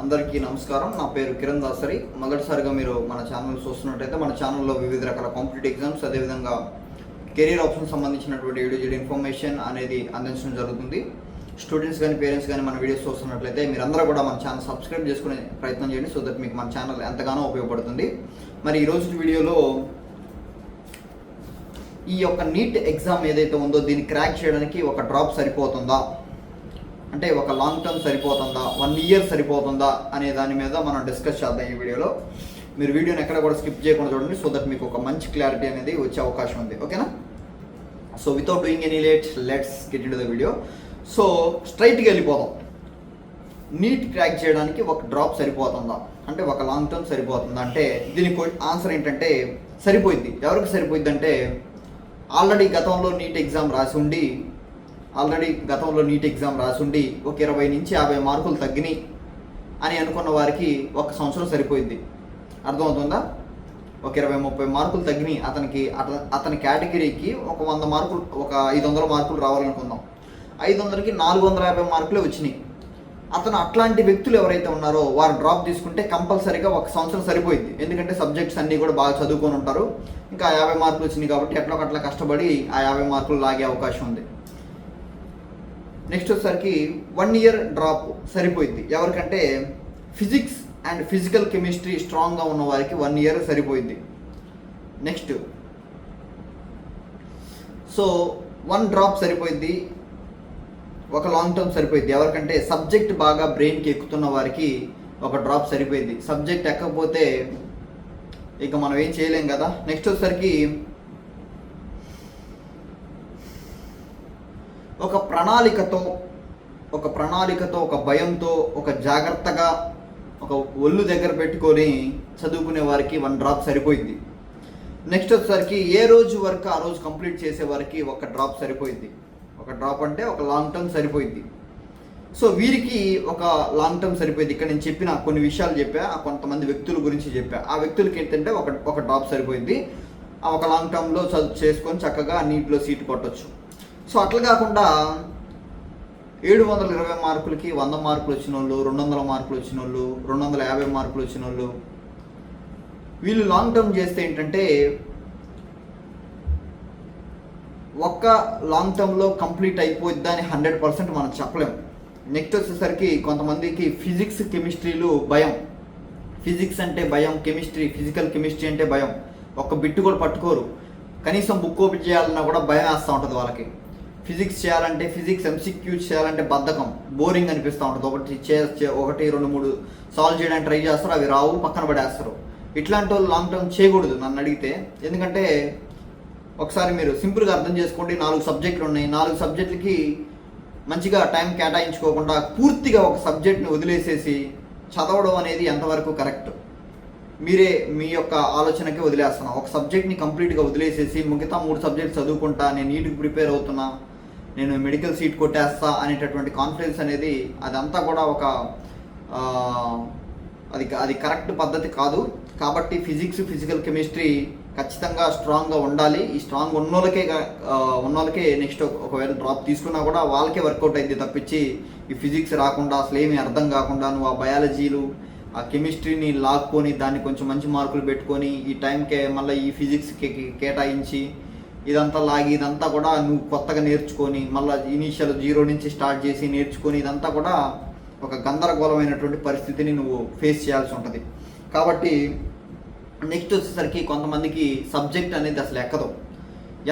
అందరికీ నమస్కారం. నా పేరు కిరణ్ దాసరి. మొదటిసారిగా మీరు మన ఛానల్ చూస్తున్నట్టయితే మన ఛానల్లో వివిధ రకాల కాంపిటేటివ్ ఎగ్జామ్స్ అదేవిధంగా కెరీర్ ఆప్షన్ సంబంధించినటువంటి ఏడు ఇన్ఫర్మేషన్ అనేది అందించడం జరుగుతుంది. స్టూడెంట్స్ కానీ పేరెంట్స్ కానీ మన వీడియోస్ చూస్తున్నట్లయితే మీరందరూ కూడా మన ఛానల్ సబ్స్క్రైబ్ చేసుకునే ప్రయత్నం చేయండి. సో దట్ మీకు మన ఛానల్ ఎంతగానో ఉపయోగపడుతుంది. మరి ఈ వీడియోలో ఈ యొక్క నీట్ ఎగ్జామ్ ఏదైతే ఉందో దీన్ని క్రాక్ చేయడానికి ఒక డ్రాప్ సరిపోతుందా? అంటే ఒక లాంగ్ టర్మ్ సరిపోతుందా? వన్ ఇయర్ సరిపోతుందా? అనే దాని మీద మనం డిస్కస్ చేద్దాం ఈ వీడియోలో. మీరు వీడియోని ఎక్కడ కూడా స్కిప్ చేయకుండా చూడండి సో దట్ మీకు ఒక మంచి క్లారిటీ అనేది వచ్చే అవకాశం ఉంది. ఓకేనా so without doing any late let's get in the video so స్ట్రైట్గా వెళ్ళిపోదాం. నీట్ క్రాక్ చేయడానికి ఒక డ్రాప్ సరిపోతుందా? అంటే ఒక లాంగ్ టర్మ్ సరిపోతుందా? అంటే దీనికి ఆన్సర్ ఏంటంటే సరిపోయింది ఎవరికి సరిపోయింది అంటే ఆల్రెడీ గతంలో నీట్ ఎగ్జామ్ రాసి ఉండి ఆల్రెడీ గతంలో నీట్ ఎగ్జామ్ రాసుండి ఒక ఇరవై నుంచి యాభై మార్కులు తగ్గినాయి అని అనుకున్న వారికి ఒక సంవత్సరం సరిపోయింది. అర్థమవుతుందా? ఒక ఇరవై ముప్పై మార్కులు తగ్గినాయి. అతనికి అత అతని కేటగిరీకి ఒక వంద మార్కులు ఒక ఐదు వందల మార్కులు రావాలనుకుందాం. ఐదు వందలకి నాలుగు వందల యాభై మార్కులే వచ్చినాయి. అతను అట్లాంటి వ్యక్తులు ఎవరైతే ఉన్నారో వారు డ్రాప్ తీసుకుంటే కంపల్సరీగా ఒక సంవత్సరం సరిపోయింది. ఎందుకంటే సబ్జెక్ట్స్ అన్నీ కూడా బాగా చదువుకొని ఉంటారు. ఇంకా యాభై మార్కులు వచ్చినాయి కాబట్టి ఎట్లా కష్టపడి ఆ యాభై మార్కులు లాగే అవకాశం ఉంది. నెక్స్ట్ వచ్చేసరికి వన్ ఇయర్ డ్రాప్ సరిపోయింది. ఎవరికంటే ఫిజిక్స్ అండ్ ఫిజికల్ కెమిస్ట్రీ స్ట్రాంగ్గా ఉన్న వారికి వన్ ఇయర్ సరిపోయింది. నెక్స్ట్ సో వన్ డ్రాప్ సరిపోయింది. ఒక లాంగ్ టర్మ్ సరిపోయింది. ఎవరికంటే సబ్జెక్ట్ బాగా బ్రెయిన్కి ఎక్కుతున్న వారికి ఒక డ్రాప్ సరిపోయింది. సబ్జెక్ట్ ఎక్కకపోతే ఇక మనం ఏం చేయలేం కదా. నెక్స్ట్ వచ్చేసరికి ఒక ప్రణాళికతో ఒక ప్రణాళికతో ఒక భయంతో ఒక జాగ్రత్తగా ఒక ఒళ్ళు దగ్గర పెట్టుకొని చదువుకునే వారికి వన్ డ్రాప్ సరిపోయింది. నెక్స్ట్ వచ్చేసరికి ఏ రోజు వరకు ఆ రోజు కంప్లీట్ చేసే వారికి ఒక డ్రాప్ సరిపోయింది. ఒక డ్రాప్ అంటే ఒక లాంగ్ టర్మ్ సరిపోయింది. సో వీరికి ఒక లాంగ్ టర్మ్ సరిపోయింది. ఇక్కడ నేను చెప్పిన కొన్ని విషయాలు చెప్పా ఆ కొంతమంది వ్యక్తుల గురించి చెప్పా. ఆ వ్యక్తులకి ఏంటంటే ఒక ఒక డ్రాప్ సరిపోయింది. ఆ ఒక లాంగ్ టర్మ్లో చదువు చేసుకొని చక్కగా నీటిలో సీట్ కొట్టచ్చు. సో అట్లా కాకుండా ఏడు వందల ఇరవై మార్కులకి వంద మార్కులు వచ్చిన వాళ్ళు రెండు వందల మార్కులు వచ్చిన వాళ్ళు రెండు వందల యాభై మార్కులు వచ్చిన వాళ్ళు వీళ్ళు లాంగ్ టర్మ్ చేస్తే ఏంటంటే ఒక్క లాంగ్ టర్మ్లో కంప్లీట్ అయిపోద్దా అని హండ్రెడ్ పర్సెంట్ మనం చెప్పలేం. నెక్స్ట్ వచ్చేసరికి కొంతమందికి ఫిజిక్స్ కెమిస్ట్రీలు భయం. ఫిజిక్స్ అంటే భయం కెమిస్ట్రీ ఫిజికల్ కెమిస్ట్రీ అంటే భయం. ఒక్క బిట్టు కూడా పట్టుకోరు. కనీసం బుక్ ఓపెన్ చేయాలన్నా కూడా భయం వేస్తూ ఉంటుంది వాళ్ళకి. ఫిజిక్స్ చేయాలంటే ఫిజిక్స్ ఎంసీక్యూ చేయాలంటే బద్ధకం. బోరింగ్ అనిపిస్తూ ఉంటుంది. ఒకటి చే ఒకటి రెండు మూడు సాల్వ్ చేయడానికి ట్రై చేస్తారు. అవి రావు పక్కన పడేస్తారు. ఇట్లాంటి వాళ్ళు లాంగ్ టర్మ్ చేయకూడదు నన్ను అడిగితే. ఎందుకంటే ఒకసారి మీరు సింపుల్గా అర్థం చేసుకోండి. నాలుగు సబ్జెక్టులు ఉన్నాయి. నాలుగు సబ్జెక్టులకి మంచిగా టైం కేటాయించుకోకుండా పూర్తిగా ఒక సబ్జెక్ట్ని వదిలేసేసి చదవడం అనేది ఎంతవరకు కరెక్ట్? మీరే మీ యొక్క ఆలోచనకి వదిలేస్తున్నా. ఒక సబ్జెక్ట్ని కంప్లీట్గా వదిలేసేసి మిగతా మూడు సబ్జెక్ట్స్ చదువుకుంటా నేను నీట్కి ప్రిపేర్ అవుతున్నా నేను మెడికల్ సీట్ కొట్టేస్తా అనేటటువంటి కాన్ఫిడెన్స్ అనేది అదంతా కూడా ఒక అది అది కరెక్ట్ పద్ధతి కాదు. కాబట్టి ఫిజిక్స్ ఫిజికల్ కెమిస్ట్రీ ఖచ్చితంగా స్ట్రాంగ్గా ఉండాలి. ఈ స్ట్రాంగ్ ఉన్నోళ్ళకే వాళ్ళకే ఉన్న ఉన్నోళ్ళకే నెక్స్ట్ ఒకవేళ డ్రాప్ తీసుకున్నా కూడా వాళ్ళకే వర్కౌట్ అయింది తప్పించి ఈ ఫిజిక్స్ రాకుండా అసలు ఏమీ అర్థం కాకుండా నువ్వు ఆ బయాలజీలు ఆ కెమిస్ట్రీని లాక్కొని దాన్ని కొంచెం మంచి మార్కులు పెట్టుకొని ఈ టైంకే మళ్ళీ ఈ ఫిజిక్స్కి కేటాయించి ఇదంతా లాగి ఇదంతా కూడా నువ్వు కొత్తగా నేర్చుకొని మళ్ళీ ఇనీషియల్ జీరో నుంచి స్టార్ట్ చేసి నేర్చుకొని ఇదంతా కూడా ఒక గందరగోళమైనటువంటి పరిస్థితిని నువ్వు ఫేస్ చేయాల్సి ఉంటుంది. కాబట్టి నెక్స్ట్ వచ్చేసరికి కొంతమందికి సబ్జెక్ట్ అనేది అసలు ఎక్కదు.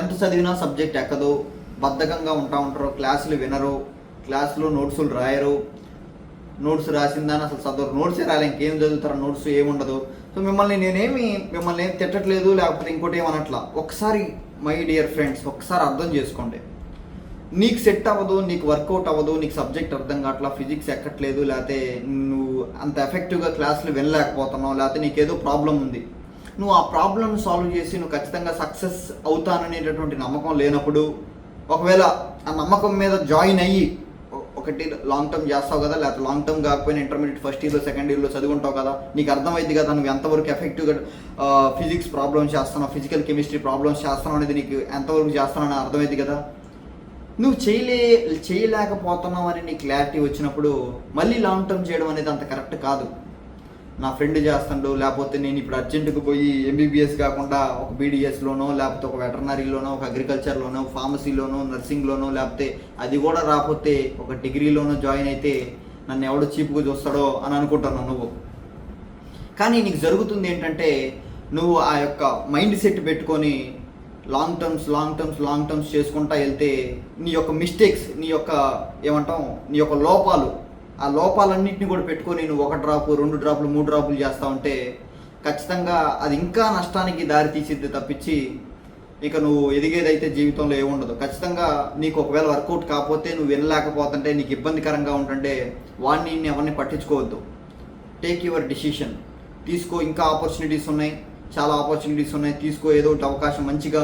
ఎంత చదివినా సబ్జెక్ట్ ఎక్కదు. బద్ధకంగా ఉంటా ఉంటారు క్లాసులు వినరు క్లాసులో నోట్సులు రాయరు. నోట్స్ రాసిందని అసలు చదవరు. నోట్సే రాలే ఇంకేం చదువుతారు? నోట్స్ ఏముండదు. సో మిమ్మల్ని నేనేమి మిమ్మల్ని ఏం తిట్టట్లేదు లేకపోతే ఇంకోటి ఏమనట్లా? ఒకసారి మై డియర్ ఫ్రెండ్స్ ఒకసారి అర్థం చేసుకోండి. నీకు సెట్ అవ్వదు నీకు వర్కౌట్ అవ్వదు నీకు సబ్జెక్ట్ అర్థం కావట్లా ఫిజిక్స్ ఎక్కట్లేదు లేకపోతే నువ్వు అంత ఎఫెక్టివ్గా క్లాసులు వెళ్ళలేకపోతున్నావు లేకపోతే నీకు ఏదో ప్రాబ్లం ఉంది. నువ్వు ఆ ప్రాబ్లమ్ సాల్వ్ చేసి నువ్వు ఖచ్చితంగా సక్సెస్ అవుతాననేటటువంటి నమ్మకం లేనప్పుడు ఒకవేళ ఆ నమ్మకం మీద జాయిన్ అయ్యి ఒకటి లాంగ్ టర్మ్ చేస్తావు కదా లేకపోతే లాంగ్ టర్మ్ కాకపోయినా ఇంటర్మీడియట్ ఫస్ట్ ఇయర్లో సెకండ్ ఇయర్లో చదువుకుంటావు కదా నీకు అర్థమైంది కదా నువ్వు ఎంతవరకు ఎఫెక్టివ్గా ఫిజిక్స్ ప్రాబ్లమ్స్ చేస్తున్నావు ఫిజికల్ కెమిస్ట్రీ ప్రాబ్లమ్స్ చేస్తున్నావు అనేది నీకు ఎంతవరకు చేస్తున్నావు అని అర్థమైంది కదా? నువ్వు చేయలే చేయలేకపోతున్నావు అని నీ క్లారిటీ వచ్చినప్పుడు మళ్ళీ లాంగ్ టర్మ్ చేయడం అనేది అంత కరెక్ట్ కాదు. నా ఫ్రెండ్ చేస్తాడు లేకపోతే నేను ఇప్పుడు అర్జెంటుకు పోయి ఎంబీబీఎస్ కాకుండా ఒక బీడీఎస్లోనో లేకపోతే ఒక వెటర్నరీలోనో ఒక అగ్రికల్చర్లోనో ఫార్మసీలోనో నర్సింగ్లోనో లేకపోతే అది కూడా రాకపోతే ఒక డిగ్రీలోనో జాయిన్ అయితే నన్ను ఎవడో చీప్గా చూస్తాడో అని అనుకుంటున్నావు నువ్వు. కానీ నీకు జరుగుతుంది ఏంటంటే నువ్వు ఆ యొక్క మైండ్ సెట్ పెట్టుకొని long terms long terms long terms చేసుకుంటా వెళ్తే నీ యొక్క మిస్టేక్స్ నీ యొక్క ఏమంటాం నీ యొక్క లోపాలు ఆ లోపాలన్నింటినీ కూడా పెట్టుకొని నువ్వు ఒక డ్రాప్ రెండు డ్రాపులు మూడు డ్రాపులు చేస్తా ఉంటే ఖచ్చితంగా అది ఇంకా నష్టానికి దారి తీసిద్ది తప్పించి ఇక నువ్వు ఎదిగేదైతే జీవితంలో ఏముండదు ఖచ్చితంగా నీకు ఒకవేళ వర్కౌట్ కాకపోతే నువ్వు వినలేకపోతుంటే నీకు ఇబ్బందికరంగా ఉంటుంటే వాడిని ఎవరిని పట్టించుకోవద్దు. టేక్ యువర్ డిసిషన్ తీసుకో ఇంకా ఆపర్చునిటీస్ ఉన్నాయి. చాలా ఆపర్చునిటీస్ ఉన్నాయి. తీసుకో ఏదో ఒకటి అవకాశం మంచిగా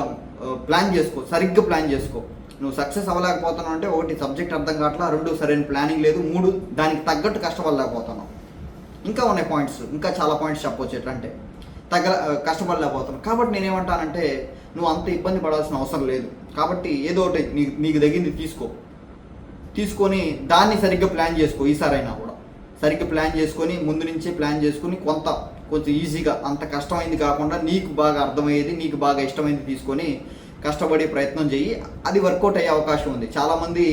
ప్లాన్ చేసుకో. సరిగ్గా ప్లాన్ చేసుకో. నువ్వు సక్సెస్ అవ్వలేకపోతున్నావు అంటే ఒకటి సబ్జెక్ట్ అర్థం కావట్లా రెండు సరైన ప్లానింగ్ లేదు మూడు దానికి తగ్గట్టు కష్టపడలేకపోతున్నావు. ఇంకా ఉన్నాయి పాయింట్స్ ఇంకా చాలా పాయింట్స్ చెప్పవచ్చు ఎట్లా అంటే తగ్గ కష్టపడలేకపోతున్నావు. కాబట్టి నేనేమంటానంటే నువ్వు అంత ఇబ్బంది పడాల్సిన అవసరం లేదు. కాబట్టి ఏదో ఒకటి నీకు నీకు తగ్గింది తీసుకో. తీసుకొని దాన్ని సరిగ్గా ప్లాన్ చేసుకో ఈసారైనా కూడా. సరిగ్గా ప్లాన్ చేసుకొని ముందు నుంచే ప్లాన్ చేసుకొని కొంత కొంచెం ఈజీగా అంత కష్టమైంది కాకుండా నీకు బాగా అర్థమయ్యేది నీకు బాగా ఇష్టమైంది తీసుకొని కష్టపడే ప్రయత్నం చేయి అది వర్కౌట్ అయ్యే అవకాశం ఉంది. చాలామంది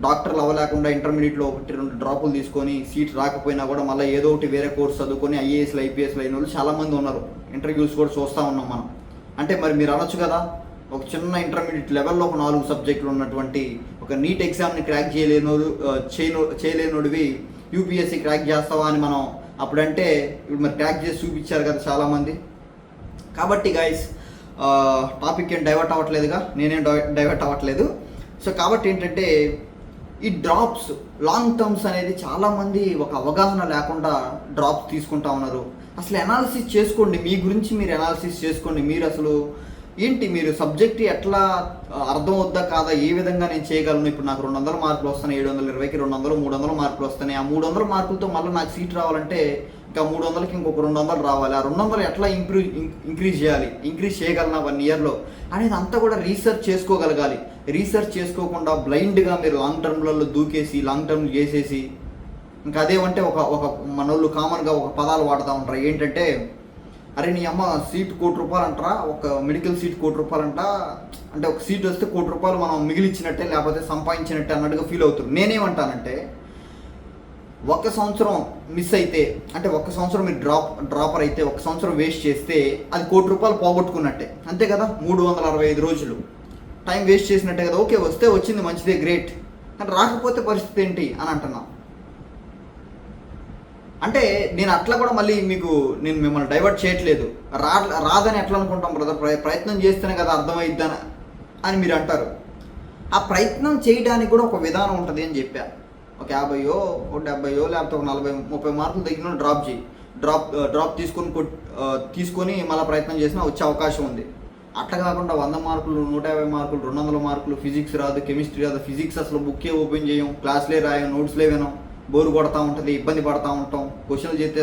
డాక్టర్లు అవ్వలేకుండా ఇంటర్మీడియట్లో ఒకటి రెండు డ్రాపులు తీసుకొని సీట్ రాకపోయినా కూడా మళ్ళీ ఏదో ఒకటి వేరే కోర్స్ చదువుకొని ఐఏఎస్లు ఐపీఎస్లు అయిన వాళ్ళు చాలామంది ఉన్నారు. ఇంటర్వ్యూస్ కూడా చూస్తూ ఉన్నాం మనం. అంటే మరి మీరు అనొచ్చు కదా ఒక చిన్న ఇంటర్మీడియట్ లెవెల్లో ఒక నాలుగు సబ్జెక్టులు ఉన్నటువంటి ఒక నీట్ ఎగ్జామ్ని క్రాక్ చేయలేనోడు ఆ, చేయను చేయలేనోడివి యూపీఎస్సీ క్రాక్ చేస్తావా అని మనం అప్పుడంటే ఇప్పుడు మరి క్రాక్ చేసి చూపించారు కదా చాలామంది. కాబట్టి గాయస్ టాపిక్ ఏం డైవర్ట్ అవ్వట్లేదుగా నేనేం డైవర్ట్ అవ్వట్లేదు. సో కాబట్టి ఏంటంటే ఈ డ్రాప్స్ లాంగ్ టర్మ్స్ అనేది చాలామంది ఒక అవగాహన లేకుండా డ్రాప్స్ తీసుకుంటా ఉన్నారు. అసలు ఎనాలిసిస్ చేసుకోండి మీ గురించి మీరు ఎనాలిసిస్ చేసుకోండి. మీరు అసలు ఏంటి మీరు సబ్జెక్ట్ ఎట్లా అర్థం వద్దా కాదా? ఏ విధంగా నేను చేయగలను? ఇప్పుడు నాకు రెండు వందల మార్కులు వస్తున్నాయి ఏడు వందల ఇరవైకి రెండు వందలు మూడు వందల మార్కులు వస్తున్నాయి. ఆ మూడు వందల మార్కులతో మళ్ళీ నాకు సీట్ రావాలంటే ఇంకా మూడు వందలకి ఇంకొక రెండు వందలు రావాలి. ఆ రెండు వందలు ఎట్లా ఇంప్రూవ్ ఇంక్రీజ్ చేయాలి? ఇంక్రీజ్ చేయగలనా వన్ ఇయర్లో? అనేది అంతా కూడా రీసెర్చ్ చేసుకోగలగాలి. రీసెర్చ్ చేసుకోకుండా బ్లైండ్గా మీరు లాంగ్ టర్మ్లలో దూకేసి లాంగ్ టర్మ్ చేసేసి ఇంకా అదేమంటే ఒక ఒక మనోళ్ళు కామన్గా ఒక పదాలు వాడుతూ ఉంటారు. ఏంటంటే అరే నీ అమ్మ సీట్ కోటి రూపాయలు అంటారా ఒక మెడికల్ సీట్ కోటి రూపాయలు అంట అంటే ఒక సీట్ వస్తే కోటి రూపాయలు మనం మిగిలిచ్చినట్టే లేకపోతే సంపాదించినట్టే అన్నట్టుగా ఫీల్ అవుతుంది. నేనేమంటానంటే ఒక సంవత్సరం మిస్ అయితే అంటే ఒక సంవత్సరం మీరు డ్రాప్ డ్రాపర్ అయితే ఒక సంవత్సరం వేస్ట్ చేస్తే అది కోటి రూపాయలు పోగొట్టుకున్నట్టే. అంతే కదా? మూడు వందల అరవై ఐదు రోజులు. టైం వేస్ట్ చేసినట్టే కదా? ఓకే వస్తే వచ్చింది మంచిదే గ్రేట్ కానీ రాకపోతే పరిస్థితి ఏంటి? అని అంటున్నా. అంటే నేను అట్లా కూడా మళ్ళీ మీకు నేను మిమ్మల్ని డైవర్ట్ చేయట్లేదు. రా రాదని ఎట్లా అనుకుంటాం బ్రదర్ ప్రయత్నం చేస్తేనే కదా అర్థమైద్దని అని మీరు అంటారు. ఆ ప్రయత్నం చేయడానికి కూడా ఒక విధానం ఉంటుంది అని చెప్పా. ఒక యాభైయో ఒక డెబ్బైయో లేకపోతే ఒక నలభై ముప్పై మార్కులు తగ్గిన డ్రాప్ చేయి. డ్రాప్ డ్రాప్ uh, తీసుకొని uh, తీసుకొని మళ్ళీ ప్రయత్నం చేసినా వచ్చే అవకాశం ఉంది. అట్లా కాకుండా వంద మార్కులు నూట యాభై మార్కులు రెండు వందల మార్కులు ఫిజిక్స్ రాదు కెమిస్ట్రీ రాదు ఫిజిక్స్ అసలు బుక్కే ఓపెన్ చేయం. క్లాస్లే రాయం నోట్స్లే వినం. బోరు కొడతా ఉంటుంది ఇబ్బంది పడతా ఉంటాం క్వశ్చన్లు చేస్తే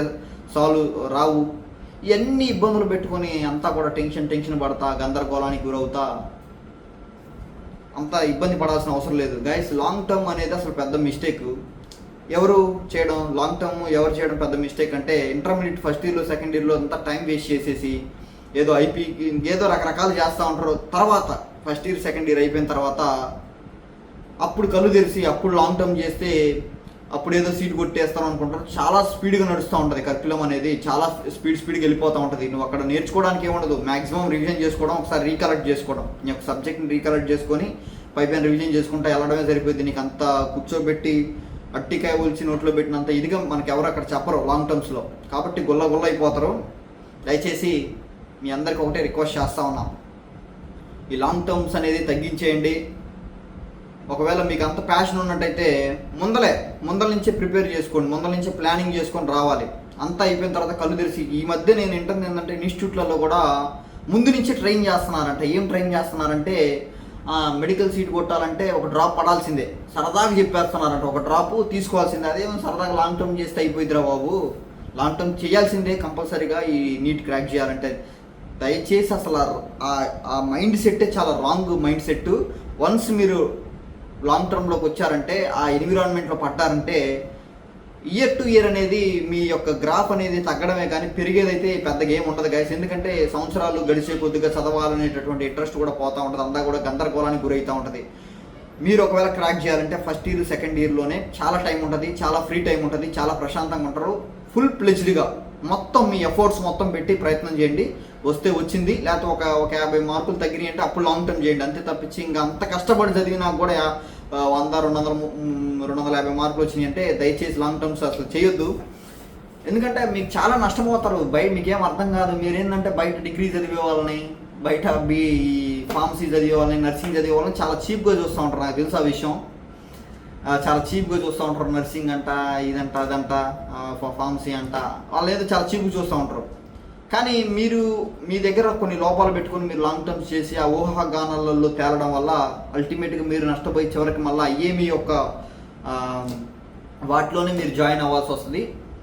సాల్వ్ రావు. ఇవన్నీ ఇబ్బందులు పెట్టుకొని అంతా కూడా టెన్షన్ టెన్షన్ పడతా గందరగోళానికి గురవుతా. అంత ఇబ్బంది పడాల్సిన అవసరం లేదు. గైస్ లాంగ్ టర్మ్ అనేది అసలు పెద్ద మిస్టేక్ ఎవరు చేయడం లాంగ్ టర్మ్ ఎవరు చేయడం పెద్ద మిస్టేక్ అంటే ఇంటర్మీడియట్ ఫస్ట్ ఇయర్లో సెకండ్ ఇయర్లో అంతా టైం వేస్ట్ చేసేసి ఏదో ఐపీ ఏదో రకరకాలు చేస్తూ ఉంటారు. తర్వాత ఫస్ట్ ఇయర్ సెకండ్ ఇయర్ అయిపోయిన తర్వాత అప్పుడు కళ్ళు తెరిచి అప్పుడు లాంగ్ టర్మ్ చేస్తే అప్పుడు ఏదో సీట్ కొట్టేస్తాం అనుకుంటారు. చాలా స్పీడ్గా నడుస్తూ ఉంటుంది. కరికులం అనేది చాలా స్పీడ్ స్పీడ్గా వెళ్ళిపోతూ ఉంటుంది. నువ్వు అక్కడ నేర్చుకోవడానికి ఏముండదు. మాక్సిమం రివిజన్ చేసుకోవడం ఒకసారి రీకలెక్ట్ చేసుకోవడం. నీ యొక్క సబ్జెక్ట్ని రీకలెక్ట్ చేసుకొని పైపైన రివిజన్ చేసుకుంటా వెళ్ళడమే సరిపోయింది. నీకు అంత కూర్చోబెట్టి అట్టికాయ ఒలిచి నోట్లో పెట్టినంత ఇదిగా మనకి ఎవరు అక్కడ చెప్పరు లాంగ్ టర్మ్స్లో కాబట్టి గుల్ల గుల్ల అయిపోతారు. దయచేసి మీ అందరికి ఒకటే రిక్వెస్ట్ చేస్తూ ఉన్నాం. ఈ లాంగ్ టర్మ్స్ అనేది తగ్గించేయండి. ఒకవేళ మీకు అంత ప్యాషన్ ఉన్నట్టయితే ముందలే ముందల నుంచే ప్రిపేర్ చేసుకోండి ముందల నుంచే ప్లానింగ్ చేసుకొని రావాలి. అంతా అయిపోయిన తర్వాత కళ్ళు తెరిచి ఈ మధ్య నేను వింటుంది ఏంటంటే ఇన్స్టిట్యూట్లలో కూడా ముందు నుంచి ట్రైన్ చేస్తున్నారంట. ఏం ట్రైన్ చేస్తున్నారంటే మెడికల్ సీట్ కొట్టాలంటే ఒక డ్రాప్ పడాల్సిందే. సరదాగా చెప్పేస్తున్నారంట. ఒక డ్రాప్ తీసుకోవాల్సిందే. అదే సరదాగా లాంగ్ టర్మ్ చేస్తే అయిపోయిద్దిరా బాబు. లాంగ్ టర్మ్ చేయాల్సిందే కంపల్సరీగా ఈ నీట్ క్రాక్ చేయాలంటే. దయచేసి అసలు ఆ- ఆ మైండ్ సెట్టే చాలా రాంగ్ మైండ్ సెట్ వన్స్ మీరు లాంగ్ టర్మ్లోకి వచ్చారంటే ఆ ఎన్విరాన్మెంట్లో పడ్డారంటే ఇయర్ టు ఇయర్ అనేది మీ యొక్క గ్రాఫ్ అనేది తగ్గడమే కానీ పెరిగేదైతే పెద్దగా ఏమి ఉండదు గైస్ ఎందుకంటే సంవత్సరాలు గడిచే కొద్దిగా చదవాలనేటటువంటి ఇంట్రెస్ట్ కూడా పోతూ ఉంటుంది. అంతా కూడా గందరగోళానికి గురవుతూ ఉంటుంది. మీరు ఒకవేళ క్రాక్ చేయాలంటే ఫస్ట్ ఇయర్ సెకండ్ ఇయర్లోనే చాలా టైం ఉంటుంది చాలా ఫ్రీ టైం ఉంటుంది చాలా ప్రశాంతంగా ఉంటారు. ఫుల్ ప్లెజ్డ్గా మొత్తం మీ ఎఫర్ట్స్ మొత్తం పెట్టి ప్రయత్నం చేయండి. వస్తే వచ్చింది లేకపోతే ఒక ఒక యాభై మార్కులు తగ్గినాయి అంటే అప్పుడు లాంగ్ టర్మ్ చేయండి. అంతే తప్పించి ఇంకా అంత కష్టపడి చదివినా కూడా వంద రెండు వందల రెండు వందల యాభై మార్కులు వచ్చినాయి అంటే దయచేసి లాంగ్ టర్మ్స్ అసలు చేయొద్దు. ఎందుకంటే మీకు చాలా నష్టపోతారు. బయట మీకేం అర్థం కాదు. మీరేంటంటే బయట డిగ్రీ చదివే వాళ్ళని బయట బి ఫార్మసీ చదివే వాళ్ళని నర్సింగ్ చదివే వాళ్ళని చాలా చీప్గా చూస్తూ ఉంటారు. నాకు తెలుసు ఆ విషయం. చాలా చీప్గా చూస్తూ ఉంటారు. నర్సింగ్ అంట ఇదంట అదంట ఫార్మసీ అంట. వాళ్ళు ఏదో చాలా చీప్గా చూస్తూ ఉంటారు. కానీ మీరు మీ దగ్గర కొన్ని లోపాలు పెట్టుకొని మీరు లాంగ్ టర్మ్స్ చేసి ఆ ఊహాగానాలలో తేలడం వల్ల అల్టిమేట్గా మీరు నష్టపోయి చివరికి మళ్ళీ అయ్యే మీ యొక్క వాటిలోనే మీరు జాయిన్ అవ్వాల్సి వస్తుంది.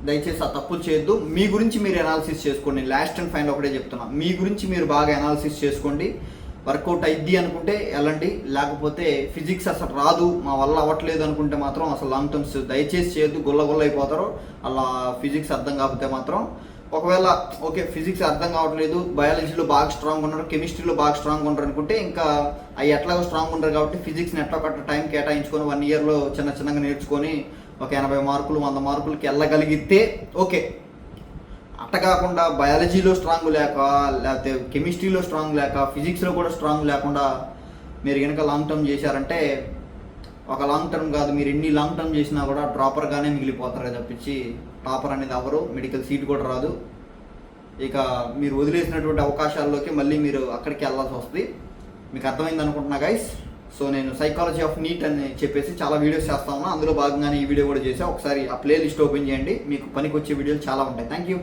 దయచేసి ఆ తప్పులు చేయొద్దు. మీ గురించి మీరు అనాలిసిస్ చేసుకోండి. లాస్ట్ అండ్ ఫైనల్ ఒకటే చెప్తున్నా. మీ గురించి మీరు బాగా అనాలిసిస్ చేసుకోండి. వర్కౌట్ అయింది అనుకుంటే వెళ్ళండి. లేకపోతే ఫిజిక్స్ అసలు రాదు. మా వల్ల అవ్వట్లేదు అనుకుంటే మాత్రం అసలు లాంగ్ టర్మ్స్ దయచేసి చేయొద్దు. గుల్ల గుల్ల అయిపోతారు. అలా ఫిజిక్స్ అర్థం కాకపోతే మాత్రం. ఒకవేళ ఓకే ఫిజిక్స్ అర్థం కావట్లేదు బయాలజీలో బాగా స్ట్రాంగ్ ఉన్నారు కెమిస్ట్రీలో బాగా స్ట్రాంగ్ ఉన్నారు అనుకుంటే ఇంకా అవి ఎట్లాగో స్ట్రాంగ్ ఉంటారు కాబట్టి ఫిజిక్స్ని ఎట్లా కట్ట టైం కేటాయించుకొని వన్ ఇయర్లో చిన్న చిన్నగా నేర్చుకొని ఒక ఎనభై మార్కులు వంద మార్కులకి వెళ్ళగలిగితే ఓకే. అట్ట కాకుండా బయాలజీలో స్ట్రాంగ్ లేక లేకపోతే కెమిస్ట్రీలో స్ట్రాంగ్ లేక ఫిజిక్స్లో కూడా స్ట్రాంగ్ లేకుండా మీరు కనుక లాంగ్ టర్మ్ చేశారంటే ఒక లాంగ్ టర్మ్ కాదు మీరు ఎన్ని లాంగ్ టర్మ్ చేసినా కూడా డ్రాపర్గానే మిగిలిపోతారు తప్పించి టాపర్ అనేది అవరు మెడికల్ సీట్ కూడా రాదు. ఇక మీరు వదిలేసినటువంటి అవకాశాల్లోకి మళ్ళీ మీరు అక్కడికి వెళ్ళాల్సి వస్తుంది. మీకు అర్థమైంది అనుకుంటున్నా గైస్ సో నేను సైకాలజీ ఆఫ్ నీట్ అని చెప్పేసి చాలా వీడియోస్ చేస్తా ఉన్నా. అందులో భాగంగానే ఈ వీడియో కూడా చేసా. ఒకసారి ఆ ప్లే లిస్ట్ ఓపెన్ చేయండి. మీకు పనికి వచ్చే వీడియోలు చాలా ఉంటాయి. Thank you